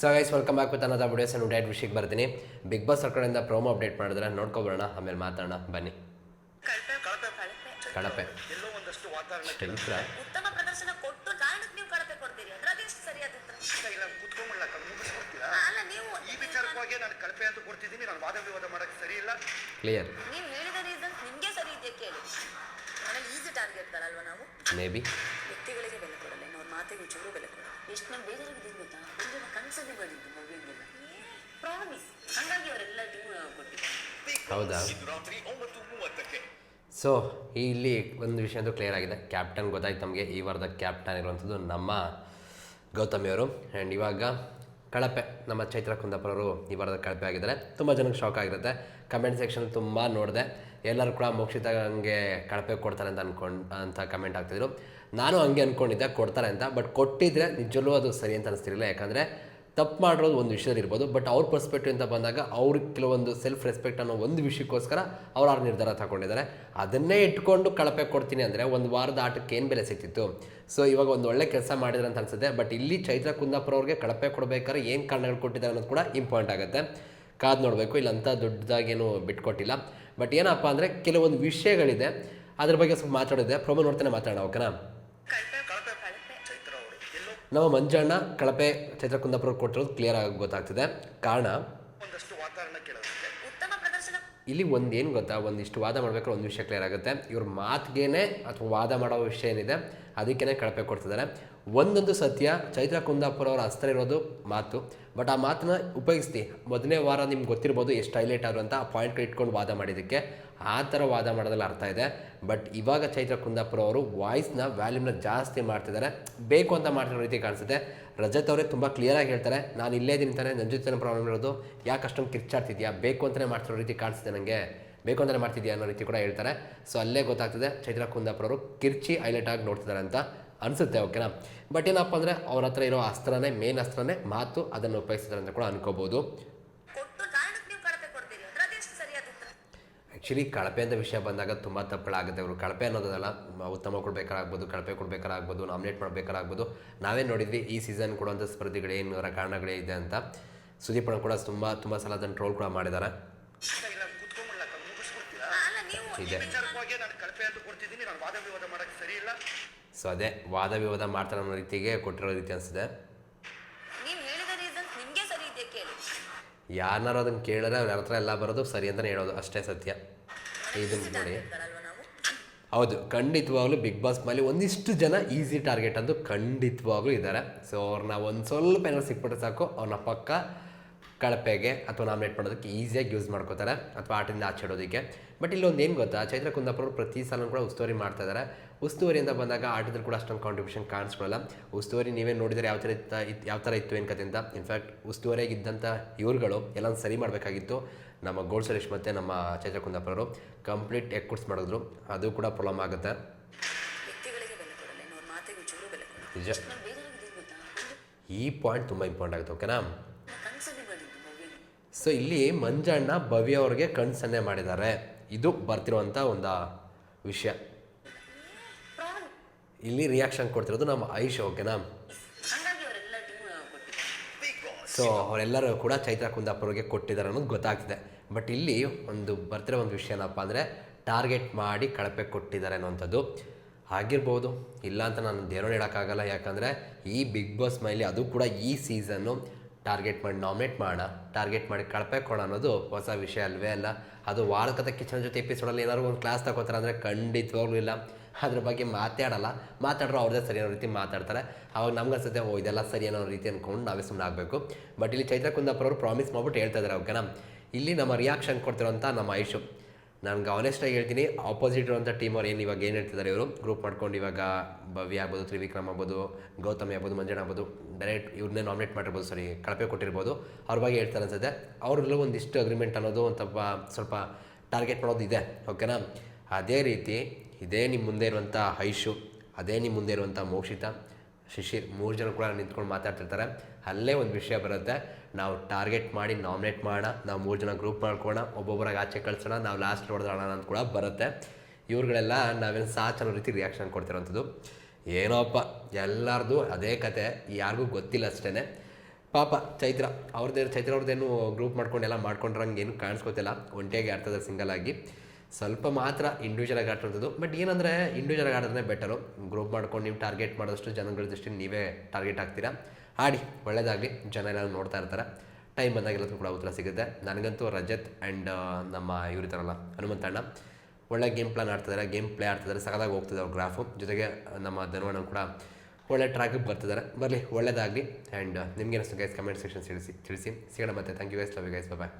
So guys welcome back with ಅನ್ನೋದ videos ನಾನು ಡೈಟ್ ವಿಷಯಕ್ಕೆ ಬರ್ತೀನಿ. ಬಿಗ್ ಬಾಸ್ ಕಡೆಯಿಂದ ಪ್ರೋಮೋ ಅಪ್ಡೇಟ್ ಮಾಡಿದ್ರೆ ನೋಡ್ಕೊಬರೋಣ. ಆಮೇಲೆ ಮಾತಾಡೋಣ. ಬನ್ನಿ. ಕಳಪೆ. ಎಲ್ಲೋ ಒಂದಷ್ಟು ವಾತಾವರಣ ಚೈತ್ರ ಉತ್ತಮ ಪ್ರದರ್ಶನ ಕೊಟ್ಟು ಕಾರಣಕ್ಕೆ ನೀವು ಕಳಪೆ ಕೊಡ್ತೀರಿ. ಅಂದ್ರೆ ಅದೆಷ್ಟು ಸರಿಯಾದ ಉತ್ತರ ಇಲ್ಲ ಕುತ್ಕೊಂಡ್ಬಿಡ್ಲ ಮುಗಿಸ್ಬಿಡ್ತೀರಾ ಅಲ್ಲ ನೀವು ಈ ವಿಚಾರವಾಗಿ ನಾನು ಕಳಪೆ ಅಂತ ಕೊಡ್ತಿದ್ದೀನಿ. ನಾನು ವಾದ ವಿವಾದ ಮಾಡಕ್ಕೆ ಸರಿ ಕ್ಲಿಯರ್ ನೀವು ಹೇಳಿದ ರೀಸನ್ಸ್ ನಿಮಗೆ ಸರಿ ಇದೆಯಾ ಕೇಳಿ. ಮನೇಲಿ ಈಸಿ ಟಾರ್ಗೆಟ್ಗಳಲ್ವಾ ನಾವು? ಮೇ ಬಿ ಮಾತಿಗೆ ಚೂರು ಬೆಲೆ ಕೊಡ. ಎಷ್ಟು ನಮ್ಮ ಬೇಜಾರಾಗಿದ್ದೀನಿ ಗೊತ್ತಾ? ಒಂದು ಕನಸಲ್ಲಿ ಮಾಡಿದ್ದು ಮಗುವಿಗೆಲ್ಲ ಪ್ರಾಮಿಸ್ ಹಂಗಾಗಿ ಅವರೆಲ್ಲ ನೀವು ಕೊಟ್ಟಿದ್ದಾರೆ. ಹೌದಾ? ರಾತ್ರಿ ಒಂಬತ್ತು ಮೂವತ್ತಕ್ಕೆ ಸೊ ಇಲ್ಲಿ ಒಂದು ವಿಷಯ ಅಂತೂ ಕ್ಲಿಯರ್ ಆಗಿದೆ. ಕ್ಯಾಪ್ಟನ್ ಗೊತ್ತಾಯ್ತು ನಮಗೆ. ಈ ವಾರದ ಕ್ಯಾಪ್ಟನ್ ಇರುವಂಥದ್ದು ನಮ್ಮ ಗೌತಮಿಯವರು ಆ್ಯಂಡ್ ಇವಾಗ ಕಳಪೆ ನಮ್ಮ ಚೈತ್ರ ಕುಂದಾಪುರವರು ಈ ವಾರದ ಕಳಪೆ ಆಗಿದ್ದಾರೆ. ತುಂಬ ಜನಕ್ಕೆ ಶಾಕ್ ಆಗಿರುತ್ತೆ. ಕಮೆಂಟ್ ಸೆಕ್ಷನ್ ತುಂಬ ನೋಡಿದೆ. ಎಲ್ಲರೂ ಕೂಡ ಮೋಕ್ಷಿತ ಹಂಗೆ ಕಳಪೆ ಕೊಡ್ತಾರೆ ಅಂತ ಅನ್ಕೊಂಡು, ಅಂತ ಕಮೆಂಟ್ ಆಗ್ತಿದ್ರು ನಾನು ಹಂಗೆ ಅಂದ್ಕೊಂಡಿದ್ದೆ ಕೊಡ್ತಾರೆ ಅಂತ ಬಟ್ ಕೊಟ್ಟಿದ್ರೆ ನಿಜವಲ್ಲೂ ಅದು ಸರಿ ಅಂತ ಅನಿಸ್ತಿರಲಿಲ್ಲ. ಯಾಕಂದರೆ ತಪ್ಪು ಮಾಡಿರೋದು ಒಂದು ವಿಷಯದಲ್ಲಿ ಇರ್ಬೋದು ಬಟ್ ಅವ್ರ ಪರ್ಸ್ಪೆಕ್ಟಿವ್ ಅಂತ ಬಂದಾಗ ಅವ್ರಿಗೆ ಕೆಲವೊಂದು ಸೆಲ್ಫ್ ರೆಸ್ಪೆಕ್ಟ್ ಅನ್ನೋ ಒಂದು ವಿಷಯಕ್ಕೋಸ್ಕರ ಅವ್ರು ಆ ನಿರ್ಧಾರ ತಗೊಂಡಿದ್ದಾರೆ. ಅದನ್ನೇ ಇಟ್ಕೊಂಡು ಕಳಪೆ ಕೊಡ್ತೀನಿ ಅಂದರೆ ಒಂದು ವಾರದ ಆಟಕ್ಕೆ ಏನು ಬೆಲೆ ಸಿಕ್ತಿತ್ತು? ಸೊ ಇವಾಗ ಒಂದು ಒಳ್ಳೆ ಕೆಲಸ ಮಾಡಿದ್ರೆ ಅಂತ ಅನ್ಸುತ್ತೆ ಬಟ್ ಇಲ್ಲಿ ಚೈತ್ರ ಕುಂದಾಪುರ ಅವ್ರಿಗೆ ಕಳಪೆ ಕೊಡಬೇಕಾದ್ರೆ ಏನು ಕಾರಣಗಳು ಕೊಟ್ಟಿದ್ದಾರೆ ಅನ್ನೋದು ಕೂಡ ಇಂಪಾರ್ಟೆಂಟ್ ಆಗುತ್ತೆ. ಕಾದು ನೋಡಬೇಕು, ಇಲ್ಲಂತ ದೊಡ್ಡದಾಗೇನು ಬಿಟ್ಕೊಟ್ಟಿಲ್ಲ. ಬಟ್ ಏನಪ್ಪ ಅಂದರೆ ಕೆಲವೊಂದು ವಿಷಯಗಳಿದೆ, ಅದ್ರ ಬಗ್ಗೆ ಸ್ವಲ್ಪ ಮಾತಾಡಿದೆ ಪ್ರೊಮೋ ನೋಡ್ತಾನೆ ಮಾತಾಡೋಣ, ಓಕೆನಾ? ನಮ್ಮ ಮಂಜಣ್ಣ ಕಳಪೆ ಚೈತ್ರ ಕುಂದಾಪುರ ಕೊಟ್ಟಿರೋದು ಕ್ಲಿಯರ್ ಆಗಿ ಗೊತ್ತಾಗ್ತಿದೆ. ಕಾರಣ? ಇಲ್ಲಿ ಒಂದೇನು ಗೊತ್ತಾ? ಒಂದಿಷ್ಟು ವಾದ ಮಾಡ್ಬೇಕಾದ್ರೆ ಒಂದು ವಿಷಯ ಕ್ಲಿಯರ್ ಆಗುತ್ತೆ. ಇವ್ರ ಮಾತಿಗೇನೆ ಅಥವಾ ವಾದ ಮಾಡೋ ವಿಷಯ ಏನಿದೆ ಅದಕ್ಕೇ ಕಳಪೆ ಕೊಡ್ತಿದ್ದಾರೆ. ಒಂದೊಂದು ಸತ್ಯ ಚೈತ್ರ ಕುಂದಾಪುರ ಅವರ ಹಸ್ತ ಇರೋದು ಮಾತು. ಬಟ್ ಆ ಮಾತನ್ನ ಉಪಯೋಗಿಸ್ತಿ. ಮೊದಲನೇ ವಾರ ನಿಮ್ಗೆ ಗೊತ್ತಿರ್ಬೋದು ಎಷ್ಟು ಹೈಲೈಟ್ ಆದ್ರು ಅಂತ ಆ ಪಾಯಿಂಟ್ ಇಟ್ಕೊಂಡು ವಾದ ಮಾಡಿದ್ದಕ್ಕೆ. ಆ ಥರ ವಾದ ಮಾಡೋದ್ರಲ್ಲಿ ಅರ್ಥ ಇದೆ. ಬಟ್ ಇವಾಗ ಚೈತ್ರ ಕುಂದಾಪುರ ಅವರು ವಾಯ್ಸ್ನ ವ್ಯಾಲ್ಯೂಮ್ನ ಜಾಸ್ತಿ ಮಾಡ್ತಿದ್ದಾರೆ. ಬೇಕು ಅಂತ ಮಾಡ್ತಿರೋ ರೀತಿ ಕಾಣಿಸುತ್ತೆ. ರಜತ್ ಅವರೇ ತುಂಬ ಕ್ಲಿಯರಾಗಿ ಹೇಳ್ತಾರೆ. ನಾನು ಇಲ್ಲೇ ಇದ್ದೀನಿ ತಾನೆ ಪ್ರಾಬ್ಲಮ್ ಇರೋದು. ಯಾಕೆ ಅಷ್ಟೊಂದು ಕಿರ್ಚಾಡ್ತಿದ್ಯಾ? ಬೇಕು ಅಂತಲೇ ಮಾಡ್ತಿರೋ ರೀತಿ ಕಾಣಿಸ್ತಿದೆ ನನಗೆ ಬೇಕು ಅಂತಲೇ ಮಾಡ್ತಿದ್ಯಾ ಅನ್ನೋ ರೀತಿ ಕೂಡ ಹೇಳ್ತಾರೆ. ಸೊ ಅಲ್ಲೇ ಗೊತ್ತಾಗ್ತದೆ ಚೈತ್ರ ಕುಂದಾಪುರ ಅವರು ಕಿರ್ಚಿ ಹೈಲೈಟ್ ಆಗಿ ನೋಡ್ತಿದ್ದಾರೆ ಅಂತ ಅನಿಸುತ್ತೆ ಓಕೆನಾ ಬಟ್ ಏನಪ್ಪ ಅಂದರೆ ಅವ್ರ ಹತ್ರ ಇರೋ ಅಸ್ತ್ರನೇ ಮೇನ್ ಅಸ್ತ್ರನೇ ಮಾತು ಅದನ್ನು ಉಪಯೋಗಿಸ್ತಾರೆ ಅಂತ ಕೂಡ ಅನ್ಕೋಬೋದು. ಆ್ಯಕ್ಚುಲಿ ಕಳಪೆ ಅಂತ ವಿಷಯ ಬಂದಾಗ ತುಂಬ ತಪ್ಪುಗಳಾಗುತ್ತೆ ಅವರು ಕಳಪೆ ಅನ್ನೋದಲ್ಲ ಉತ್ತಮ ಕೊಡಬೇಕಾಗ್ಬೋದು ಕಳಪೆ ಕೊಡಬೇಕಾಗ್ಬೋದು ನಾಮಿನೇಟ್ ಮಾಡಬೇಕಾಗ್ಬೋದು. ನಾವೇ ನೋಡಿದ್ವಿ ಈ ಸೀಸನ್ ಕೊಡುವಂಥ ಸ್ಪರ್ಧಿಗಳೇನು ಕಾರಣಗಳೇ ಇದೆ ಅಂತ. ಸುದೀಪ್ ಕೂಡ ತುಂಬ ತುಂಬ ಸಲ ಅದನ್ನು ಟ್ರೋಲ್ ಕೂಡ ಮಾಡಿದ್ದಾರೆ. ಇಲ್ಲ. ಸೊ ಅದೇ ವಾದ ವಿವಾದ ಮಾಡ್ತಾರೆ ಅನ್ನೋ ರೀತಿಗೆ ಕೊಟ್ಟಿರೋ ರೀತಿ ಅನಿಸಿದೆ ನೀವು ಹೇಳಿದ ರೀಸನ್ಸ್ ನಿಮಗೆ ಸರಿ ಇದೆಯಾ ಕೇಳಿ. ಯಾರನ್ನಾರು ಅದನ್ನ ಕೇಳಿದ್ರೆ ಅವ್ರ ಹತ್ರ ಎಲ್ಲ ಬರೋದು ಸರಿ ಅಂತಲೇ ಹೇಳೋದು ಅಷ್ಟೇ ಸತ್ಯ. ಇದನ್ನು ನೋಡಿ. ಹೌದು ಖಂಡಿತವಾಗ್ಲೂ ಬಿಗ್ ಬಾಸ್ ಮೇಲೆ ಒಂದಿಷ್ಟು ಜನ ಈಸಿ ಟಾರ್ಗೆಟ್ ಅಂತೂ ಖಂಡಿತವಾಗ್ಲೂ ಇದ್ದಾರೆ. ಸೊ ಅವ್ರನ್ನ ಒಂದು ಸ್ವಲ್ಪ ಏನಾದ್ರು ಸಿಕ್ಬಿಟ್ರೆ ಸಾಕು ಅವ್ರನ್ನ ಪಕ್ಕ ಕಳಪೆಗೆ ಅಥವಾ ನಾಮಿನೇಟ್ ಮಾಡೋದಕ್ಕೆ ಈಸಿಯಾಗಿ ಯೂಸ್ ಮಾಡ್ಕೋತಾರೆ ಅಥವಾ ಆಟದಿಂದ ಆಚೆಡೋದಕ್ಕೆ ಬಟ್ ಇಲ್ಲೊಂದು ಏನು ಗೊತ್ತಾ? ಚೈತ್ರ ಕುಂದಾಪುರ ಅವ್ರು ಪ್ರತಿ ಸಲ ಕೂಡ ಉಸ್ತುವಾರಿ ಮಾಡ್ತಾ ಇದ್ದಾರೆ ಉಸ್ತುವಾರಿಯಿಂದ ಬಂದಾಗ ಆಟದಲ್ಲಿ ಕೂಡ ಅಷ್ಟೊಂದು ಕಾಂಟ್ರಿಬ್ಯೂಷನ್ ಕಾಣಿಸ್ಕೊಳ್ಳಲ್ಲ ಉಸ್ತುವಾರಿ ನೀವೇ ನೋಡಿದರೆ ಯಾವ ಥರ ಇತ್ತ ಯಾವ ಥರ ಇತ್ತು ಏನು ಕತೆ ಅಂತ. ಇನ್ಫ್ಯಾಕ್ಟ್ ಉಸ್ತುವಾರಿಯಾಗಿದ್ದಂಥ ಇವರುಗಳು ಎಲ್ಲ ಸರಿ ಮಾಡಬೇಕಾಗಿತ್ತು. ನಮ್ಮ ಗೋಲ್ಡ್ ಸುರೇಶ್ ಮತ್ತು ನಮ್ಮ ಚೈತ್ರ ಕುಂದಾಪುರವರು ಕಂಪ್ಲೀಟ್ ಎಕ್ಕುಡ್ಸ್ ಮಾಡಿದ್ರು. ಅದು ಕೂಡ ಪ್ರಾಬ್ಲಮ್ ಆಗುತ್ತೆ. ನಿಜ. ಈ ಪಾಯಿಂಟ್ ತುಂಬ ಇಂಪಾರ್ಟೆಂಟ್ ಆಗುತ್ತೆ ಓಕೆನಾ ಸೊ ಇಲ್ಲಿ ಮಂಜಣ್ಣ ಭವ್ಯ ಅವ್ರಿಗೆ ಕಣ್ಸನ್ನೆ ಮಾಡಿದ್ದಾರೆ. ಇದು ಬರ್ತಿರುವಂಥ ಒಂದು ವಿಷಯ. ಇಲ್ಲಿ ರಿಯಾಕ್ಷನ್ ಕೊಡ್ತಿರೋದು ನಮ್ಮ ಐಶ್ ಓಕೆನಾ ಸೊ ಅವರೆಲ್ಲರೂ ಕೂಡ ಚೈತ್ರ ಕುಂದಾಪುರಗೆ ಕೊಟ್ಟಿದ್ದಾರೆ ಅನ್ನೋದು ಗೊತ್ತಾಗ್ತಿದೆ. ಬಟ್ ಇಲ್ಲಿ ಒಂದು ಬರ್ತಿರೋ ಒಂದು ವಿಷಯ ಏನಪ್ಪ ಅಂದರೆ ಟಾರ್ಗೆಟ್ ಮಾಡಿ ಕಳಪೆ ಕೊಟ್ಟಿದ್ದಾರೆ ಅನ್ನೋವಂಥದ್ದು. ಆಗಿರ್ಬೋದು, ಇಲ್ಲ ಅಂತ ನಾನು ದೇವ್ರನ್ನ ಹೇಳೋಕ್ಕಾಗಲ್ಲ. ಯಾಕಂದರೆ, ಈ ಬಿಗ್ ಬಾಸ್ ಮೈಲಿ ಅದು ಕೂಡ ಈ ಸೀಸನ್ನು ಟಾರ್ಗೆಟ್ ಮಾಡಿ ನಾಮಿನೇಟ್ ಮಾಡೋಣ ಟಾರ್ಗೆಟ್ ಮಾಡಿ ಕಳಪೆ ಕೊಡೋಣ ಅನ್ನೋದು ಹೊಸ ವಿಷಯ ಅಲ್ವೇ ಅಲ್ಲ. ಅದು ವಾರಕದ ಕಿಚನ್ ಜೊತೆ ಎಪಿಸೋಡಲ್ಲಿ ಏನಾದ್ರು ಒಂದು ಕ್ಲಾಸ್ ತಗೋತಾರೆ ಅಂದರೆ ಖಂಡಿತವಾಗ್ಲೂ ಇಲ್ಲ. ಅದ್ರ ಬಗ್ಗೆ ಮಾತಾಡಲ್ಲ. ಮಾತಾಡ್ರು ಅವ್ರದ್ದೇ ಸರಿ ಅನ್ನೋ ರೀತಿ ಮಾತಾಡ್ತಾರೆ. ಅವಾಗ ನಮ್ಗೆ ಅನ್ಸುತ್ತೆ, ಓ, ಇದೆಲ್ಲ ಸರಿ ಅನ್ನೋ ರೀತಿ ಅಂದ್ಕೊಂಡು ನಾವೇ ಸುಮ್ಮನೆ ಆಗಬೇಕು. ಬಟ್ ಇಲ್ಲಿ ಚೈತ್ರ ಕುಂದಾಪುರ ಅವರು ಪ್ರಾಮಿಸ್ ಮಾಡ್ಬಿಟ್ಟು ಹೇಳ್ತಾ ಇದ್ದಾರೆ ಓಕೆನಾ ಇಲ್ಲಿ ನಮ್ಮ ರಿಯಾಕ್ಷನ್ ಕೊಡ್ತಿರೋಂಥ ನಮ್ಮ ಐಶು. ನಾನು ಆನೆಸ್ಟಾಗಿ ಹೇಳ್ತೀನಿ ಆಪೋಸಿಟ್ ಇರುವಂಥ ಟೀಮ್ ಅವ್ರು ಏನು ಇವಾಗ ಏನು ಹೇಳ್ತಿದ್ದಾರೆ ಇವರು? ಗ್ರೂಪ್ ಮಾಡ್ಕೊಂಡು ಇವಾಗ ಭವ್ಯ ಆಗ್ಬೋದು, ತ್ರಿವಿಕ್ರಮ್ ಆಗ್ಬೋದು, ಗೌತಮಿ ಆಗ್ಬೋದು, ಮಂಜಣ್ಣ ಆಗ್ಬೋದು ಡೈರೆಕ್ಟ್ ಇವ್ರನ್ನೇ ನಾಮಿನೇಟ್ ಮಾಡಿರ್ಬೋದು ಸರಿ, ಕಳಪೆ ಕೊಟ್ಟಿರ್ಬೋದು. ಅವ್ರ ಬಗ್ಗೆ ಹೇಳ್ತಾರೆ ಅನ್ಸುತ್ತೆ. ಅವ್ರಲ್ಲೂ ಒಂದಿಷ್ಟು ಅಗ್ರಿಮೆಂಟ್ ಅನ್ನೋದು ಒಂದು ಸ್ವಲ್ಪ ಸ್ವಲ್ಪ ಟಾರ್ಗೆಟ್ ಮಾಡೋದು ಇದೆ ಓಕೆನಾ ಅದೇ ರೀತಿ, ಇದೇ ನಿಮ್ಮ ಮುಂದೆ ಇರುವಂಥ ಐಶು, ಅದೇ ನಿಮ್ಮ ಮುಂದೆ ಇರುವಂಥ ಮೋಕ್ಷಿತ ಶಿಶಿರ್ ಮೂರು ಜನ ಕೂಡ ನಿಂತ್ಕೊಂಡು ಮಾತಾಡ್ತಿರ್ತಾರೆ. ಅಲ್ಲೇ ಒಂದು ವಿಷಯ ಬರುತ್ತೆ. ನಾವು ಟಾರ್ಗೆಟ್ ಮಾಡಿ ನಾಮಿನೇಟ್ ಮಾಡೋಣ. ನಾವು ಮೂರು ಜನ ಗ್ರೂಪ್ ಮಾಡ್ಕೋಣ ಒಬ್ಬೊಬ್ಬರಾಗ ಆಚೆ ಕಳ್ಸೋಣ. ನಾವು ಲಾಸ್ಟ್ ಹೊಡೆದೋಣ ಅಂತ ಕೂಡ ಬರುತ್ತೆ. ಇವ್ರುಗಳೆಲ್ಲ ನಾವೇನು ಸಾಚ್ ಅನ್ನೋ ರೀತಿ ರಿಯಾಕ್ಷನ್ ಕೊಡ್ತಿರೋಂಥದ್ದು. ಏನೋಪ್ಪ ಎಲ್ಲರದು ಅದೇ ಕತೆ. ಯಾರಿಗೂ ಗೊತ್ತಿಲ್ಲ ಅಷ್ಟೇ ಪಾಪ ಚೈತ್ರ ಅವ್ರದ್ದೇ ಚೈತ್ರ ಅವ್ರದ್ದೇನು ಗ್ರೂಪ್ ಮಾಡ್ಕೊಂಡು ಎಲ್ಲ ಮಾಡ್ಕೊಂಡ್ರಂಗೆ ಏನು ಕಾಣಿಸ್ಕೊತಿಲ್ಲ. ಒಂಟಿಯಾಗಿ ಆಡ್ತದೆ ಸಿಂಗಲ್ ಆಗಿ. ಸ್ವಲ್ಪ ಮಾತ್ರ ಇಂಡಿವಿಜುವಲ್ ಆಗಿ ಆಡ್ತಿರೋದು ಬಟ್ ಏನಂದರೆ ಇಂಡಿವಿಜುವಲ್ ಆಗಿ ಆಡಿದ್ರೆ ಬೆಟರು ಗ್ರೂಪ್ ಮಾಡ್ಕೊಂಡು ನೀವು ಟಾರ್ಗೆಟ್ ಮಾಡೋದಷ್ಟು ಜನಗಳ ದೃಷ್ಟಿ ನೀವೇ ಟಾರ್ಗೆಟ್ ಆಗ್ತೀರಾ ಆಡಿ ಒಳ್ಳೆಯದಾಗಲಿ ಜನ ಎಲ್ಲ ನೋಡ್ತಾ ಇರ್ತಾರೆ. ಟೈಮ್ ಬಂದಾಗ ಎಲ್ಲದೂ ಕೂಡ ಉತ್ತರ ಸಿಗುತ್ತೆ. ನನಗಂತೂ ರಜತ್ ಆ್ಯಂಡ್ ನಮ್ಮ ಇವ್ರಿತಾರಲ್ಲ ಹನುಮಂತಣ್ಣ ಒಳ್ಳೆ ಗೇಮ್ ಪ್ಲಾನ್ ಆಡ್ತಿದ್ದಾರೆ ಗೇಮ್ ಪ್ಲೇ ಆಡ್ತಿದ್ದಾರೆ ಸಗದಾಗಿ ಹೋಗ್ತಿದೆ ಅವ್ರ ಗ್ರಾಫು ಜೊತೆಗೆ ನಮ್ಮ ಧನುವಣ್ಣ ಕೂಡ ಒಳ್ಳೆ ಟ್ರ್ಯಾಕಿಗೆ ಬರ್ತಿದ್ದಾರೆ. ಬರಲಿ ಒಳ್ಳೆಯದಾಗಲಿ ಆ್ಯಂಡ್ ನಿಮ್ಗೆ ಅನಿಸ್ತು ಗೈಸ್ ಕಮೆಂಟ್ ಸೆಕ್ಷನ್ ತಿಳಿಸಿ ತಿಳಿಸಿ. ಸಿಗೋಣ ಮತ್ತೆ. Thank you guys love you guys bye